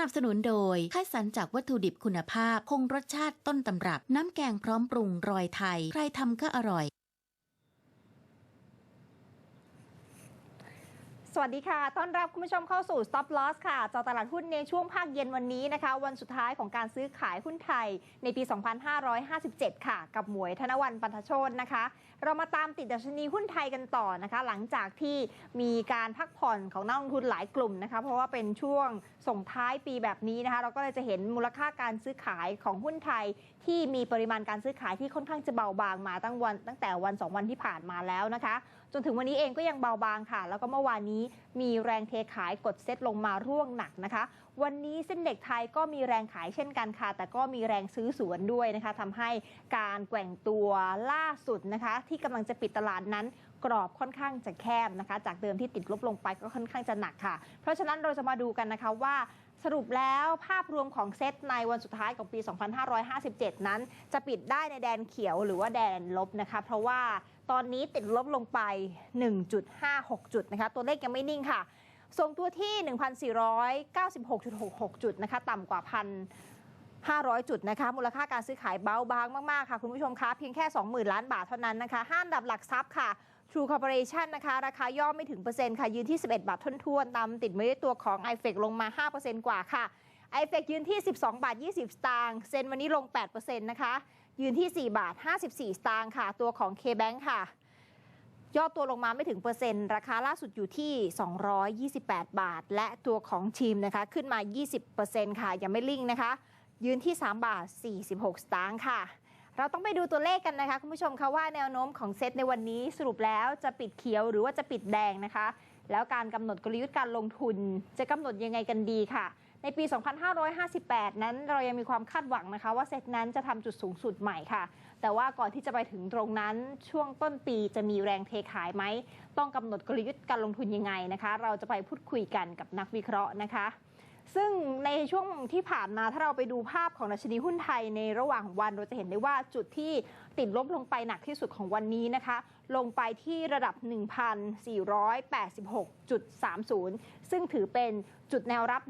นับสนุนโดยค่ายสรรจากวัตถุดิบคุณภาพ คงรสชาติต้นตำรับ น้ำแกงพร้อมปรุงรอยไทย ใครทำก็อร่อย วัสดีค่ะ ต้อนรับคุณผู้ชมเข้าสู่ Stop Loss ค่ะจอตลาดหุ้นในช่วงภาคเย็นวันนี้นะคะ วันสุดท้ายของการซื้อขายหุ้นไทยในปี 2557 ค่ะ กับหมวยธนวันปันทชนนะคะ เรามาตามติดดัชนีหุ้นไทยกันต่อนะคะ หลังจากที่มีการพักผ่อนของนักลงทุนหลายกลุ่มนะคะ เพราะว่าเป็นช่วงส่งท้ายปีแบบนี้นะคะ เราก็เลยจะเห็นมูลค่าการซื้อขายของหุ้นไทย ที่มีปริมาณการซื้อขายที่ค่อนข้างจะเบาบางมาตั้งวันตั้งแต่วัน 2 วันที่ผ่านมาแล้วนะคะ จนถึงวันนี้เองก็ยังเบาบางค่ะ แล้วก็เมื่อวานนี้มีแรงเทขายกดเซตลงมาร่วงหนักนะคะ วันนี้เส้นเด็กไทยก็มีแรงขายเช่นกันค่ะ แต่ก็มีแรงซื้อสวนด้วยนะคะทำให้การแกว่งตัวล่าสุดนะคะ ที่กำลังจะปิดตลาดนั้นกรอบค่อนข้างจะแคบนะคะ จากเดิมที่ติดลบลงไปก็ค่อนข้างจะหนักค่ะ เพราะฉะนั้นเราจะมาดูกันนะคะว่า สรุปแล้วภาพรวมของเซตในวันสุดท้ายของปี 2557 นั้น จะปิดได้ในแดนเขียวหรือว่าแดนลบนะคะ เพราะว่าตอนนี้ติดลบลงไป 1.56 จุดนะคะ ตัวเลขยังไม่นิ่งค่ะ ทรงตัวที่ 1,496.66 จุดนะคะ ต่ำกว่าพัน500 จุดนะคะ มูลค่าการซื้อขายเบาบางมาก ๆ ค่ะ คุณผู้ชมคะ เพียงแค่ 20,000 ล้านบาทเท่านั้นนะคะ ห้าอันดับหลักทรัพย์ค่ะ True Corporation นะคะ ราคาย่อไม่ถึงเปอร์เซ็นต์ค่ะ ยืนที่ 11 บาททวนๆตามติดมาด้วยตัวของ i f e c ลงมา 5%กว่าค่ะ i f e c ยืนที่ 12 บาท 20 สตางค์เซ็นวันนี้ลง 8%นะคะ ยืนที่ 4 บาท 54 สตางค์ค่ะ ตัวของ K-Bank ค่ะ ย่อตัวลงมาไม่ถึงเปอร์เซ็นต์ ราคาล่าสุดอยู่ที่ 228 บาท และตัวของทีมนะคะ ขึ้นมา 20%ค่ะ ยังไม่ลิ่งนะคะ ยืนที่ 3 บาท 46 สตางค์ค่ะ เราต้องไปดูตัวเลขกันนะคะ คุณผู้ชมคะว่าแนวโน้มของเซตในวันนี้สรุปแล้วจะปิดเขียวหรือว่าจะปิดแดงนะคะ แล้วการกำหนดกลยุทธ์การลงทุนจะกำหนดยังไงกันดีค่ะ ในปี 2558 นั้นเรายังมีความคาดหวังนะคะว่าเซตนั้นจะทำจุดสูงสุดใหม่ค่ะ แต่ว่าก่อนที่จะไปถึงตรงนั้นช่วงต้นปีจะมีแรงเทขายไหมต้องกำหนดกลยุทธ์การลงทุนยังไงนะคะ เราจะไปพูดคุยกันกับนักวิเคราะห์นะคะ ซึ่งในช่วงที่ผ่านมาถ้าเราไปดูภาพของดัชนีหุ้นไทยในระหว่างวันเราจะเห็นได้ว่าจุดที่ติดลบลงไปหนักที่สุดของวันนี้นะคะ ลงไปที่ระดับ 1,486.30 ซึ่งถือเป็นจุดแนวรับ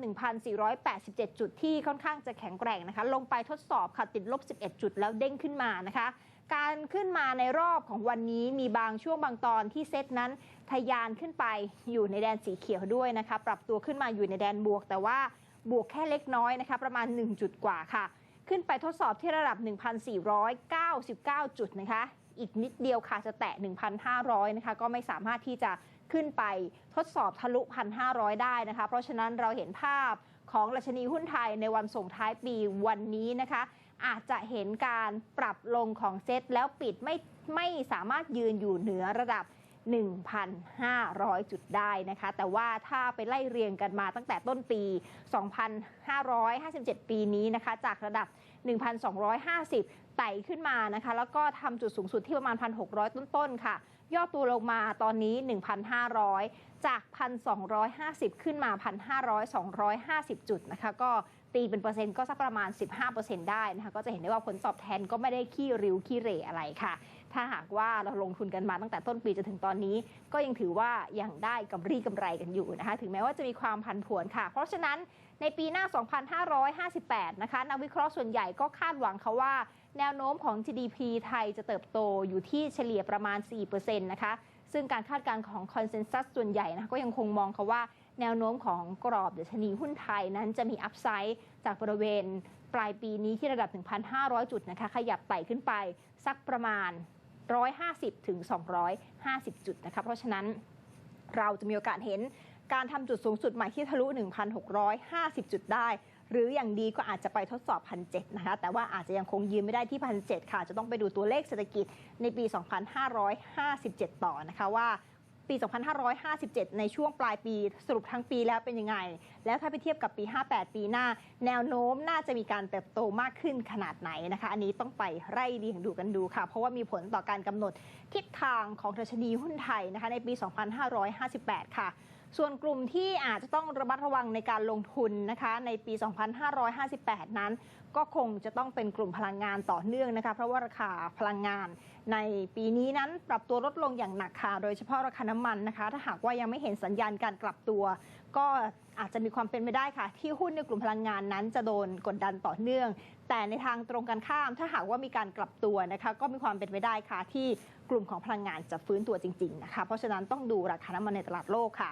1,487 จุดที่ค่อนข้างจะแข็งแกร่งนะคะ ลงไปทดสอบค่ะติดลบ 11 จุดแล้วเด้งขึ้นมานะคะการขึ้นมาในรอบของวันนี้มีบางช่วงบางตอนที่เซตนั้น ทะยานขึ้นไปอยู่ในแดนสีเขียวด้วยนะคะ ปรับตัวขึ้นมาอยู่ในแดนบวก แต่ว่าบวกแค่เล็กน้อยนะคะ ประมาณ 1 จุดกว่าค่ะ ขึ้นไปทดสอบที่ระดับ 1,499 จุดนะคะ อีกนิดเดียวค่ะจะแตะ 1,500 นะคะ ก็ไม่สามารถที่จะขึ้นไปทดสอบทะลุ 1,500 ได้นะคะ เพราะฉะนั้นเราเห็นภาพของรัชนีหุ้นไทยในวันส่งท้ายปีวันนี้นะคะ อาจจะเห็นการปรับลงของเซตแล้วปิดไม่ไม่สามารถยืนอยู่เหนือระดับ 1,500 จุดได้นะคะ แต่ว่าถ้าไปไล่เรียงกันมาตั้งแต่ต้นปี 2,557 ปีนี้นะคะ จากระดับ 1,250 ไต่ขึ้นมานะคะ แล้วก็ทำจุดสูงสุดที่ประมาณ 1,600 ต้นๆ ค่ะ ย่อตัวลงมาตอนนี้ 1,500 จาก 1,250 ขึ้นมา 1,500 250 จุดนะคะ ก็ตีเป็นเปอร์เซ็นต์ก็สักประมาณ 15%ได้นะคะ ก็จะเห็นได้ว่าผลตอบแทนก็ไม่ได้ขี้ริ้วขี้เหร่อะไรค่ะ ถ้าหากว่าเราลงทุนกันมาตั้งแต่ต้นปีจนถึงตอนนี้ ก็ยังถือว่ายังได้กำไรกำไรกันอยู่นะคะ ถึงแม้ว่าจะมีความผันผวนค่ะ เพราะฉะนั้นในปีหน้า 2558 นะคะ นักวิเคราะห์ส่วนใหญ่ก็คาดหวังค่ะว่า แนวโน้มของ GDP ไทยจะเติบโตอยู่ที่เฉลี่ยประมาณ 4%นะคะ ซึ่งการคาดการณ์ของคอนเซนแซสส่วนใหญ่นะก็ยังคงมองค่ะว่าแนวโน้มของกรอบดัชนีหุ้นไทยนั้นจะมีอัพไซด์จากบริเวณปลายปีนี้ที่ระดับ 1,500 จุดนะคะ ขยับไต่ขึ้นไปสักประมาณ 150ถึง250 จุดนะคะเพราะฉะนั้นเราจะมีโอกาสเห็นการทำจุดสูงสุดใหม่ที่ทะลุ 1,650 จุดได้ หรืออย่างดีก็อาจจะไปทดสอบ1,700นะคะ แต่ว่าอาจจะยังคงยืนไม่ได้ที่1,700ค่ะ จะต้องไปดูตัวเลขเศรษฐกิจในปี 2557 ต่อนะคะว่า ปี 2557 ในช่วงปลายปีสรุปทั้งปีแล้วเป็นยังไง แล้วถ้าไปเทียบกับปี 58 ปีหน้า แนวโน้มน่าจะมีการเติบโตมากขึ้นขนาดไหนนะคะ อันนี้ต้องไปไล่เรียงดูกันดูค่ะ เพราะว่ามีผลต่อการกำหนดทิศทางของดัชนีหุ้นไทยนะคะในปี 2558 ค่ะ ส่วนกลุ่มที่อาจจะต้องระมัดระวังในการลงทุนนะคะในปี 2558 นั้น ก็คงจะต้องเป็นกลุ่มพลังงานต่อเนื่องนะคะเพราะว่าราคาพลังงานในปีนี้นั้นปรับตัวลดลงอย่างหนักค่ะ โดยเฉพาะราคาน้ำมันนะคะ ถ้าหากว่ายังไม่เห็นสัญญาณการกลับตัว ก็อาจจะมีความเป็นไปได้ค่ะ ที่หุ้นในกลุ่มพลังงานนั้นจะโดนกดดันต่อเนื่อง แต่ในทางตรงกันข้าม ถ้าหากว่ามีการกลับตัวนะคะก็มีความเป็นไปได้ค่ะ ที่กลุ่มของพลังงานจะฟื้นตัวจริง ๆนะคะ เพราะฉะนั้นต้องดูราคาน้ำมันในตลาดโลกค่ะ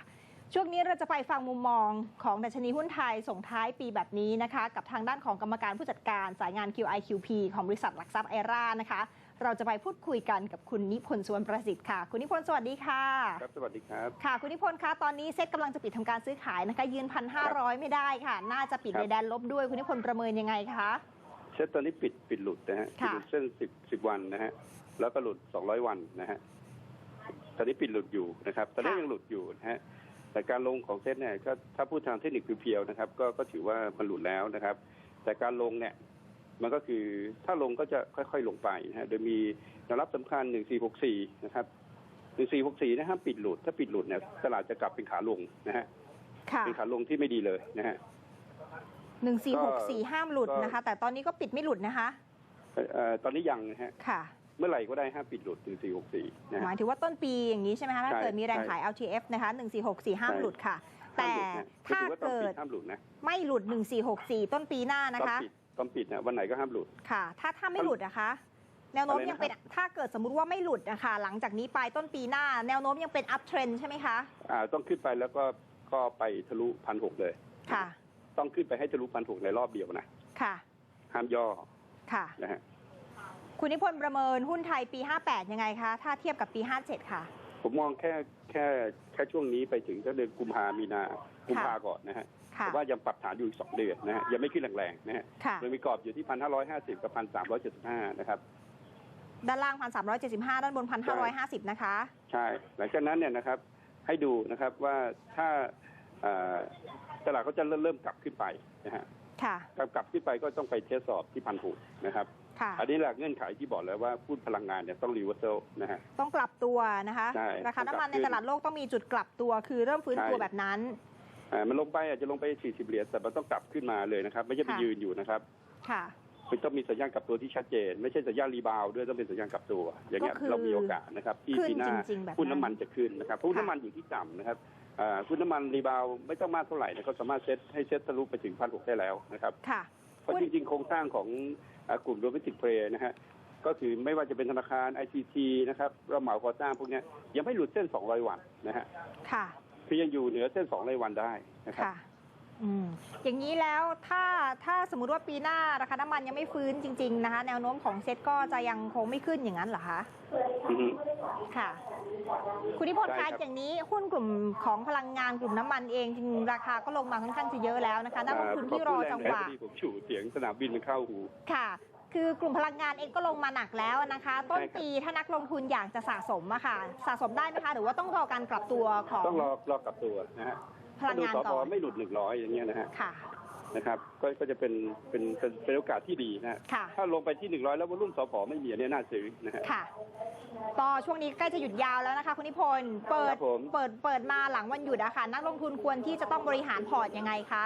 ช่วงนี้เราจะไปฟังมุมมองของดัชนีหุ้นไทยส่งท้ายปีแบบนี้นะคะ กับทางด้านของกรรมการผู้จัดการสายงาน QIQP ของบริษัทหลักทรัพย์ไอร่านะคะ เราจะไปพูดคุยกันกับคุณนิพนธ์สวนประสิทธิ์ค่ะ คุณนิพนธ์สวัสดีค่ะครับสวัสดีครับค่ะ คุณนิพนธ์คะตอนนี้เซ็ตกำลังจะปิดทำการซื้อขายนะคะ ยืนพันห้าร้อยไม่ได้ค่ะ น่าจะปิดครับในแดนลบด้วยคุณนิพนธ์ประเมินยังไงคะเซตตอนนี้ปิดปิดหลุดนะฮะปิดค่ะหลุดเส้นสิบสิบวันนะฮะแล้วก็หลุดสองร้อยวันนะฮะตอนนี้ปิดหลุดอยู่นะครับ ตอนนี้ยังหลุดอยู่นะฮะ แต่การลงของเซตเนี่ยก็ถ้าพูดทางเทคนิคเพียวๆนะครับ ก็ก็ถือว่ามันหลุดแล้วนะครับ แต่การลงเนี่ยมันก็คือถ้าลงก็จะค่อยๆลงไปนะฮะโดยมีแนวรับสำคัญหนึ่งสี่หกสี่นะครับหนึ่งสี่หกสี่นะฮะปิดหลุด ถ้าปิดหลุดเนี่ยตลาดจะกลับเป็นขาลงนะฮะค่ะเป็นขาลงที่ไม่ดีเลยนะฮะหนึ่งสี่หกก็สี่ห้ามหลุดนะคะ แต่ตอนนี้ก็ปิดไม่หลุดนะคะเอ่อเอ่อตอนนี้ยังนะฮะค่ะ เมื่อไหร่ก็ได้ห้ามปิดหลุดถึงสี่หกสี่นะหฮะมายถึงว่าต้นปีอย่างนี้ใช่ไหมคะถ้าใช่เกิดมีแรงใช่ขาย LTF นะคะ1464 ห้ามใช่หลุดค่ะห้าแต่มหลุดนะถ้าถือว่าต้องเกิปิดดห้ามหลุดนะไม่หลุด 1464 ต้นปีหน้านะต้องคะปิดต้องปิดนะวันไหนก็ห้ามหลุดค่ะ ถ้าถ้าไม่หลุดนะคะ แนวโน้มอะไรนะครับยังเป็นถ้าเกิดสมมุติว่าไม่หลุดนะคะหลังจากนี้ไปต้นปีหน้า แนวโน้มยังเป็น up trend ใช่ไหมคะอ่าต้องขึ้นไปแล้วก็ก็ไปทะลุพันหกเลยค่ะ ต้องขึ้นไปให้ทะลุพันหกในรอบเดียวนะค่ะ ห้ามย่อค่ะนะฮะ คุณนิพนธ์ประเมินหุ้นไทยปี 58 ยังไงคะ ถ้าเทียบกับปี 57 ค่ะ ผมมองแค่แค่แค่ช่วงนี้ไปถึงก็เดือนกุมภามีนากุมภาก่อนนะฮะค่ะแต่ว่ายังปรับฐานอยู่อีกสองเดือนนะฮะยังไม่ขึ้นแรงๆนะฮะค่ะมันมีกรอบอยู่ที่พันห้าร้อยห้าสิบกับพันสามร้อยเจ็ดสิบห้านะครับด้านล่าง1,375ด้านบน1,550นะคะ ใช่ หลังจากนั้นเนี่ยนะครับให้ดูนะครับว่าถ้าเอ่อตลาดก็จะเริ่มเริ่มกลับขึ้นไปนะฮะค่ะกลับกลับขึ้นไปก็ต้องไปเทสสอบที่พันหกนะครับค่ะ อันนี้แหละเงื่อนไขที่บอกแล้วว่าหุ้นพลังงานเนี่ยต้องรีเวอร์เซลนะฮะต้องกลับตัวนะคะใช่ราคาน้ำมันต้องกลับขึ้นในตลาดโลกต้องมีจุดกลับตัว คือเริ่มฟื้นตัวใช่แบบนั้นอ่ามันลงไปอาจจะลงไป 40 เหรียญแต่มันต้องกลับขึ้นมาเลยนะครับ ไม่ใช่ไปค่ะยืนอยู่นะครับ ค่ะมันต้องมีสัญญาณกลับตัวที่ชัดเจน ไม่ใช่สัญญาณรีบาวด์ด้วยต้องเป็นสัญญาณกลับตัว อย่างเงี้ยก็คือเรามีโอกาสนะครับ ที่ขึ้นปีหน้าจริงๆแบบนั้นหุ้นน้ำมันจะขึ้นนะครับเพราะหุ้นค่ะน้ำมันอยู่ที่ต่ำนะครับอ่าหุ้นน้ำมันรีบาวด์ไม่ต้องมากเท่าไหร่นะก็สามารถเซ็ตให้เซ็ตทะลุไปถึงพันหกได้แล้วนะครับค่ะ เพราะหุ้นจริงๆโครงสร้างของอ่ากลุ่มโรบิติกเพลย์นะฮะก็คือไม่ว่าจะเป็นธนาคาร ICT นะครับเราเหมาก่อสร้างพวกเนี้ยยังไม่หลุดเส้น 200 วันนะฮะค่ะคือยังอยู่เหนือเส้น 200 วันได้นะครับค่ะ อืมอย่างนี้แล้วถ้าถ้าสมมุติว่าปีหน้าราคาน้ำมันยังไม่ฟื้นจริง ๆ นะคะ แนวโน้มของเซ็ตก็จะยังคงไม่ขึ้นอย่างนั้นเหรอคะอือฮึ ค่ะ คุณนิพนธ์ใช่คะครับอย่างนี้หุ้นกลุ่มของพลังงานกลุ่มน้ำมันเองจริงๆราคาก็ลงมาค่อนข้างจะเยอะแล้วนะคะนักลงทุนที่รอจังหวะขอบคุณแรงนพอดีผมฉู่เสียงสนามบินมันเข้าหู ค่ะ คือกลุ่มพลังงานเองก็ลงมาหนักแล้วนะคะ ต้นใช่ครับ ปีถ้านักลงทุนอยากจะสะสมอะค่ะ สะสมได้ไหมคะ หรือว่าต้องรอการกลับตัวของ ต้องรอรอกลับตัวนะฮะ พลังงานถ้าดูสก่พอนไม่หลุด100อย่างเงี้ยนะฮะค่ะนะครับก็ก็จะเป็นเป็นเป็นเป็นโอกาสที่ดีนะฮะค่ะถ้าลงไปที่ 100 แล้ววอลุ่มสพไม่มีอันเนี้ยน่าซื้อนะฮะค่ะต่อช่วงนี้ใกล้จะหยุดยาวแล้วนะคะคุณนิพนธ์เปิคดรับผมเปิดเปิดมาหลังวันหยุดอะค่ะนักลงทุนควรที่จะต้องบริหารพอร์ตยังไงคะ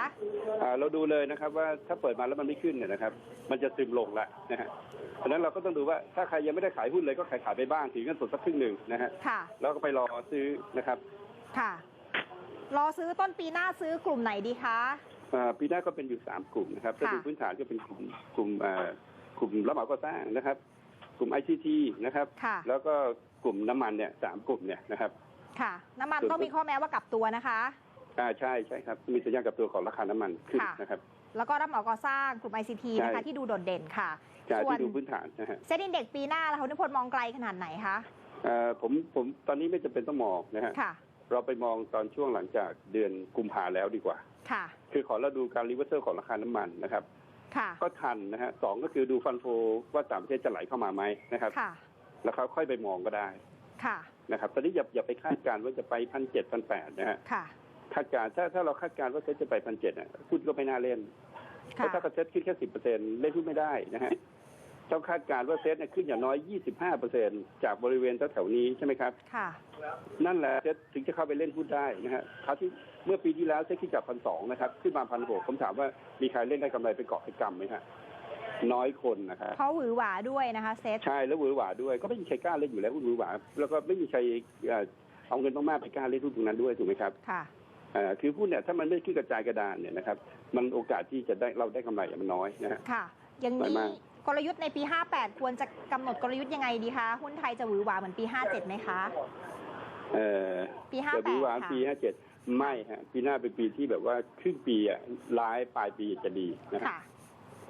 อ่าเราดูเลยนะครับว่าถ้าเปิดมาแล้วมันไม่ขึ้นเนี่ยนะครับ มันจะซึมลงละนะฮะเพราะฉะนั้นเราก็ต้องดูว่าถ้าใครยังไม่ได้ขายหุ้นเลยก็ขายขายไปบ้างถือเงินสดสักครึ่งหนึ่งนะฮะค่ะแล้วก็ไปรอซื้อนะครับค่ะ รอซื้อต้นปีหน้าซื้อกลุ่มไหนดีคะอ่าปีหน้าก็เป็นอยู่สามกลุ่มนะครับถ้าค่ะดูพื้นฐานก็เป็นกลุ่มกลุ่มอ่ากลุ่มรับเหมาก่อสร้างนะครับ กลุ่ม ICT นะครับค่ะแล้วก็กลุ่มน้ำมันเนี่ยสามกลุ่มเนี่ยนะครับ ค่ะ น้ำมันส่วนต้องมีข้อแม้ว่ากลับตัวนะคะอ่าใช่ใช่ครับ มีสัญญาณกับตัวของราคาน้ำมันขึ้นค่ะนะครับ แล้วก็รับเหมาก่อสร้างกลุ่ม ICT ใช่นะคะที่ดูโดดเด่นค่ะจากส่วนที่ดูพื้นฐานนะฮะเซ็นดินเด็กปีหน้าเราคุณนิพนธ์มองไกลขนาดไหนคะเอ่อผมผมตอนนี้ไม่จำเป็นต้องมองนะฮะค่ะ เราไปมองตอนช่วงหลังจากเดือนกุมภาแล้วดีกว่า ค่ะ คือขอเราดูการรีเวอร์เซอร์ของราคาน้ำมันนะครับ ค่ะ ก็ทันนะฮะสองก็คือดูฟันโฟว่าต่างประเทศจะไหลเข้ามาไหมนะครับ ค่ะ แล้วเขาค่อยไปมองก็ได้ ค่ะ นะครับ ตอนนี้อย่าอย่าไปคาดการณ์ว่าจะไปพันเจ็ดพันแปดนะฮะ ค่ะ คาดการณ์ถ้าถ้าเราคาดการณ์ว่าเซ็ตจะไปพันเจ็ดอะหุ้นก็ไม่น่าเล่น เพค่ะราะถ้ากระเซ็ตขึ้นแค่สิบเปอร์เซ็นเล่นหุ้นไม่ได้นะฮะ ต้องคาดการณ์ว่าเซ็ตเนี่ยขึ้นอย่างน้อยยี่สิบห้าเปอร์เซ็นจากบริเวณแถวๆนี้ใช่ไหมครับค่ะนั่นแหละเซ็ตถึงจะเข้าไปเล่นหุ้นได้นะฮะคราวที่เมื่อปีที่แล้วเซ็ตขึ้นจากพันสองนะครับขึ้นมาพันหกผมถามว่ามีใครเล่นได้กำไรไปเกาะไปกำไหมฮะน้อยคนนะครับเพราะหวือหวาด้วยนะคะเซตใช่แล้วหวือหวาด้วยก็ไม่มีใครกล้าเล่นอยู่แล้วหุ้นหวือหวาแล้วก็ไม่มีใครเอ่อเอาเงินมากๆไปกล้าเล่นหุ้นตรงนั้นด้วยถูกไหมครับค่ะเอ่อคือหุ้นเนี่ยถ้ามันไม่ขึ้นกระจายกระดานเนี่ยนะครับมันโอกาสที่จะได้เราได้กำไรมันน้อยนะฮะค่ะอย่างน้อยนี้มา กกลยุทธ์ในปี 58 ควรจะกำหนดกลยุทธ์ยังไงดีคะหุ้นไทยจะหวือหวาเหมือนปี 57ไหมคะ เอ่อปีแต่หวือหวา58ปีค่ะห้าเจ็ดไม่ฮะปีหน้าเป็นปีที่แบบว่าครึ่งปีอะร้ายปลายปีจะดีนะครับค่ะ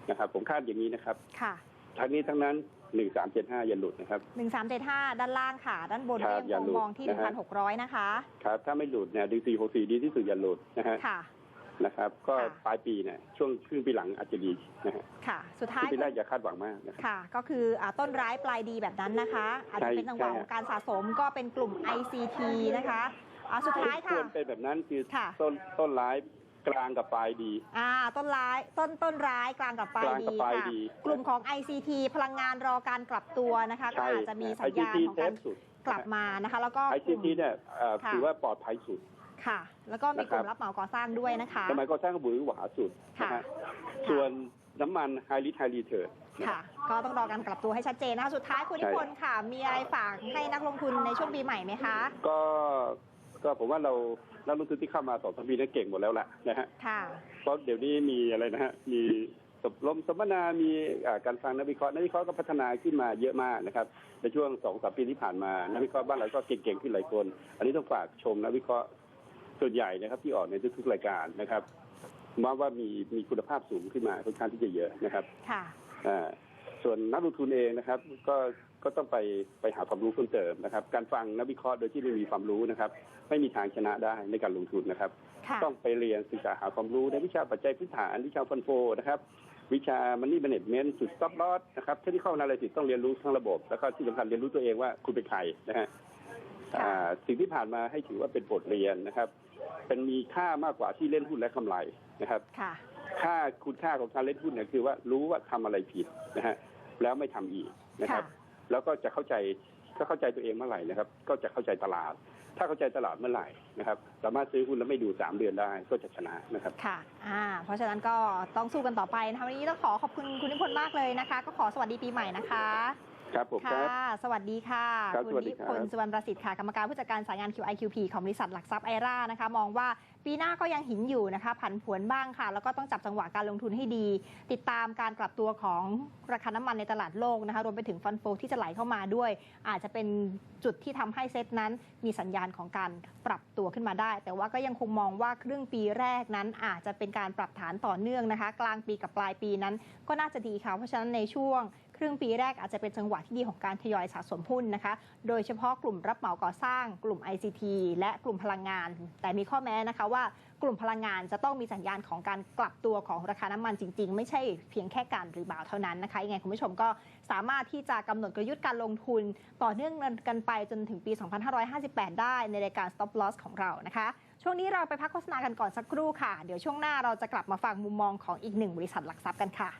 นะครับ ผมคาดอย่างนี้นะครับ ค่ะ ทั้งนี้ทั้งนั้นหนึ่งสามเจ็ดห้าอย่าหลุดนะครับ 1375 ด้านล่างค่ะ ด้านบนครัก็บยังอย่าคหลุงดมองที่ นะฮะ 1,600 นะคะ ครับ ถ้าไม่หลุดเนี่ยดีซีหกสี่ดีที่สุดอย่าหลุดนะฮะ ค่ะ นะครับ ก็ค่ะปลายปีเนี่ยช่วงครึ่งปีหลังอาจจะดีนะฮะค่ะ สุดคท้ารึ่ยงปีแรกอย่าคาดหวังมากนะครับค่ะ ก็คืออ่าต้นร้ายปลายดีแบบนั้นนะคะ อาจจะเป็นจังหวะใช่ของการสะสมก็เป็นกลุ่ม ICT นะคะอ่าสุดท้ายคค่ะวรเป็นแบบนั้นคือค่ะต้นต้นร้ายกลางกับปลายดี อ่า ต้นร้าย ต้น ต้นร้าย กลางกับปลายกลางกับดีปลายค่ะดีกลุ่มของ ICT พลังงานรอการกลับตัวนะคะ ก็ใช่อาจจะมีสัญญาณ ICT ของเซการฟสุดกลับมานะคะ แล้วก็ไอกซีลุ่มทีเนี่ยเอ่อค่ะถือว่าปลอดภัยสุด ค่ะ แล้วก็มีกลุ่มนะครับรับเหมาก่อสร้างด้วยนะคะสมัยก็สร้างหวือหวาสุดนะค่ะฮะส่วนน้ำมันไฮริทไฮรีเทิร์ค่ะ ก็ต้องรอการกลับตัวให้ชัดเจนนะคะสุดท้ายคุณนิใช่พนธ์ค่ะ มีอะไรฝากให้นักลงทุนในช่วงปีใหม่ไหมคะ ก็ก็ผมว่าเรานักลงทุนที่เข้ามาสองสามปีนั้นเก่งหมดแล้วล่ะนะฮะค่ะเพราะเดี๋ยวนี้มีอะไรนะฮะมีสบรมสัมมนา มีอ่าการฟังนักวิเคราะห์นักวิเคราะห์ก็พัฒนาขึ้นมาเยอะมากนะครับ ในช่วงสองสามปีที่ผ่านมา นักวิเคราะห์บ้านเราก็เก่งๆขึ้นหลายคน อันนี้ต้องฝากชมนักวิเคราะห์ ส่วนใหญ่นะครับที่ออกในทุกๆรายการนะครับว่าว่ามีมีคุณภาพสูงขึ้นมาค่อนข้างที่จะเยอะนะครับค่ะอ่าส่วนนักลงทุนเองนะครับ ก็ก็ต้องไปไปหาความรู้เพิ่มเติมนะครับ การฟังนักวิเคราะห์โดยที่ไม่มีความรู้นะครับ ไม่มีทางชนะได้ในการลงทุนนะครับค่ะต้องไปเรียนศึกษาหาความรู้ในวิชาปัจจัยพื้นฐานวิชาฟันโฟนะครับ วิชามันนี่ a ม a เ e น t จุด stop loss นะครับเทคนิคนาลิซิสต้องเรียนรู้ทั้งระบบ แล้วก็ที่สำคัญเรียนรู้ตัวเองว่าคุณเป็นใครนะฮะค่ะอ่า สิ่งที่ผ่านมาให้ถือว่าเป็นบทเรียนนะครับ เป็นมีค่ามากกว่าที่เล่นหุ้นและกำไรนะครับค่ะค่าคุณค่าของการเล่นหุ้นเนี่ยคือว่ารู้ว่าทำอะไรผิดนะฮะแล้วไม่ทำอีกนะครับ แล้วก็จะเข้าใจถ้าเข้าใจตัวเองเมื่อไหร่นะครับ ก็จะเข้าใจตลาด ถ้าเข้าใจตลาดเมื่อไหร่นะครับ สามารถซื้อหุ้นแล้วไม่ดูสามเดือนได้ก็จะชนะนะครับ ค่ะอ่าเพราะฉะนั้นก็ต้องสู้กันต่อไปนะคะวันนี้ต้องขอขอบคุณคุณนิพนธ์มากเลยนะคะ ก็ขอสวัสดีปีใหม่นะคะ ครับผมคค่ะรับสวัสดีค่ะ ครับณสวัสดีนิครับ พนธ์สุวรรณประสิทธิ์ค่ะ กรรมการผู้จัดการสายงาน QIQP ของบริษัทหลักทรัพย์ไอร่านะคะ มองว่าปีหน้าก็ยังหินอยู่นะคะ ผันผวนบ้างค่ะ แล้วก็ต้องจับจังหวะการลงทุนให้ดี ติดตามการกลับตัวของราคาน้ำมันในตลาดโลกนะคะ รวมไปถึงฟันโฟที่จะไหลเข้ามาด้วย อาจจะเป็นจุดที่ทำให้เซตนั้น มีสัญญาณของการปรับตัวขึ้นมาได้ แต่ว่าก็ยังคงมองว่าครึ่งปีแรกนั้น อาจจะเป็นการปรับฐานต่อเนื่องนะคะ กลางปีกับปลายปีนั้น ก็น่าจะดีค่ะ เพราะฉะนั้นในช่วง ครึ่งปีแรกอาจจะเป็นจังหวะที่ดีของการทยอยสะสมหุ้นนะคะ โดยเฉพาะกลุ่มรับเหมาก่อสร้าง กลุ่ม ICT และกลุ่มพลังงาน แต่มีข้อแม้นะคะว่ากลุ่มพลังงานจะต้องมีสัญญาณของการกลับตัวของราคาน้ำมันจริง ๆ ไม่ใช่เพียงแค่การรีบาวเท่านั้นนะคะยังไงคุณผู้ชมก็สามารถที่จะกำหนดกลยุทธ์การลงทุน ต่อเนื่องกันไปจนถึงปี 2558 ได้ในรายการ Stop Loss ของเรานะคะช่วงนี้เราไปพักโฆษณากันก่อนสักครู่ค่ะ เดี๋ยวช่วงหน้าเราจะกลับมาฟังมุมมองของอีกหนึ่งบริษัทหลักทรัพย์กันค่ะ